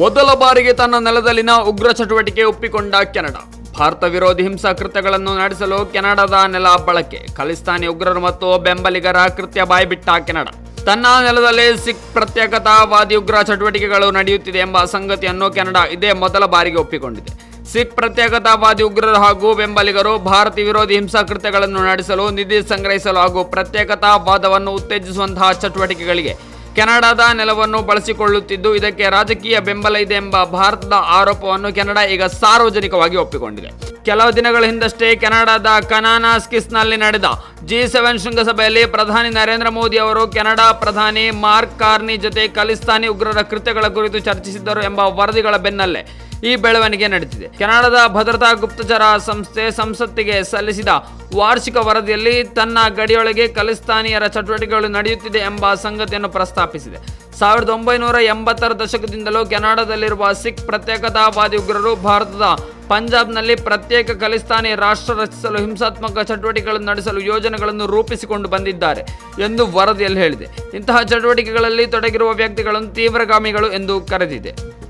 ಮೊದಲ ಬಾರಿಗೆ ತನ್ನ ನೆಲದಲ್ಲಿನ ಉಗ್ರ ಚಟುವಟಿಕೆ ಒಪ್ಪಿಕೊಂಡ ಕೆನಡಾ. ಭಾರತ ವಿರೋಧಿ ಹಿಂಸಾಕೃತ್ಯಗಳನ್ನು ನಡೆಸಲು ಕೆನಡಾದ ನೆಲ ಬಳಕೆ. ಖಲಿಸ್ತಾನಿ ಉಗ್ರರು ಮತ್ತು ಬೆಂಬಲಿಗರ ಕೃತ್ಯ ಬಾಯ್ಬಿಟ್ಟ ಕೆನಡಾ. ತನ್ನ ನೆಲದಲ್ಲಿ ಸಿಖ್ ಪ್ರತ್ಯೇಕತಾವಾದಿ ಉಗ್ರ ಚಟುವಟಿಕೆಗಳು ನಡೆಯುತ್ತಿದೆ ಎಂಬ ಸಂಗತಿಯನ್ನು ಕೆನಡಾ ಇದೇ ಮೊದಲ ಬಾರಿಗೆ ಒಪ್ಪಿಕೊಂಡಿದೆ. ಸಿಖ್ ಪ್ರತ್ಯೇಕತಾವಾದಿ ಉಗ್ರರು ಹಾಗೂ ಬೆಂಬಲಿಗರು ಭಾರತ ವಿರೋಧಿ ಹಿಂಸಾಕೃತ್ಯಗಳನ್ನು ನಡೆಸಲು ನಿಧಿ ಸಂಗ್ರಹಿಸಲು ಹಾಗೂ ಪ್ರತ್ಯೇಕತಾವಾದವನ್ನು ಉತ್ತೇಜಿಸುವಂತಹ ಚಟುವಟಿಕೆಗಳಿಗೆ ಕೆನಡಾದ ನೆಲವನ್ನು ಬಳಸಿಕೊಳ್ಳುತ್ತಿದ್ದು, ಇದಕ್ಕೆ ರಾಜಕೀಯ ಬೆಂಬಲ ಇದೆ ಎಂಬ ಭಾರತದ ಆರೋಪವನ್ನು ಕೆನಡಾ ಈಗ ಸಾರ್ವಜನಿಕವಾಗಿ ಒಪ್ಪಿಕೊಂಡಿದೆ. ಕೆಲವು ದಿನಗಳ ಹಿಂದಷ್ಟೇ ಕೆನಡಾದ ಕನಾನಾಸ್ಕಿಸ್ನಲ್ಲಿ ನಡೆದ ಜಿ ಸೆವೆನ್ ಶೃಂಗಸಭೆಯಲ್ಲಿ ಪ್ರಧಾನಿ ನರೇಂದ್ರ ಮೋದಿ ಅವರು ಕೆನಡಾ ಪ್ರಧಾನಿ ಮಾರ್ಕ್ ಕಾರ್ನಿ ಜೊತೆ ಖಲಿಸ್ತಾನಿ ಉಗ್ರರ ಕೃತ್ಯಗಳ ಕುರಿತು ಚರ್ಚಿಸಿದ್ದರು ಎಂಬ ವರದಿಗಳ ಬೆನ್ನಲ್ಲೇ ಈ ಬೆಳವಣಿಗೆ ನಡೆದಿದೆ ಕೆನಡಾದ ಭದ್ರತಾ ಗುಪ್ತಚರ ಸಂಸ್ಥೆ ಸಂಸತ್ತಿಗೆ ಸಲ್ಲಿಸಿದ ವಾರ್ಷಿಕ ವರದಿಯಲ್ಲಿ ತನ್ನ ಗಡಿಯೊಳಗೆ ಖಲಿಸ್ತಾನಿಯರ ಚಟುವಟಿಕೆಗಳು ನಡೆಯುತ್ತಿದೆ ಎಂಬ ಸಂಗತಿಯನ್ನು ಪ್ರಸ್ತಾಪಿಸಿದೆ. ಸಾವಿರದ ಒಂಬೈನೂರ ಎಂಬತ್ತರ ದಶಕದಿಂದಲೂ ಕೆನಡಾದಲ್ಲಿರುವ ಸಿಖ್ ಪ್ರತ್ಯೇಕತಾವಾದಿ ಉಗ್ರರು ಭಾರತದ ಪಂಜಾಬ್ನಲ್ಲಿ ಪ್ರತ್ಯೇಕ ಖಲಿಸ್ತಾನಿ ರಾಷ್ಟ್ರ ರಚಿಸಲು ಹಿಂಸಾತ್ಮಕ ಚಟುವಟಿಕೆಗಳನ್ನು ನಡೆಸಲು ಯೋಜನೆಗಳನ್ನು ರೂಪಿಸಿಕೊಂಡು ಬಂದಿದ್ದಾರೆ ಎಂದು ವರದಿಯಲ್ಲಿ ಹೇಳಿದೆ. ಇಂತಹ ಚಟುವಟಿಕೆಗಳಲ್ಲಿ ತೊಡಗಿರುವ ವ್ಯಕ್ತಿಗಳನ್ನು ತೀವ್ರಗಾಮಿಗಳು ಎಂದು ಕರೆದಿದೆ.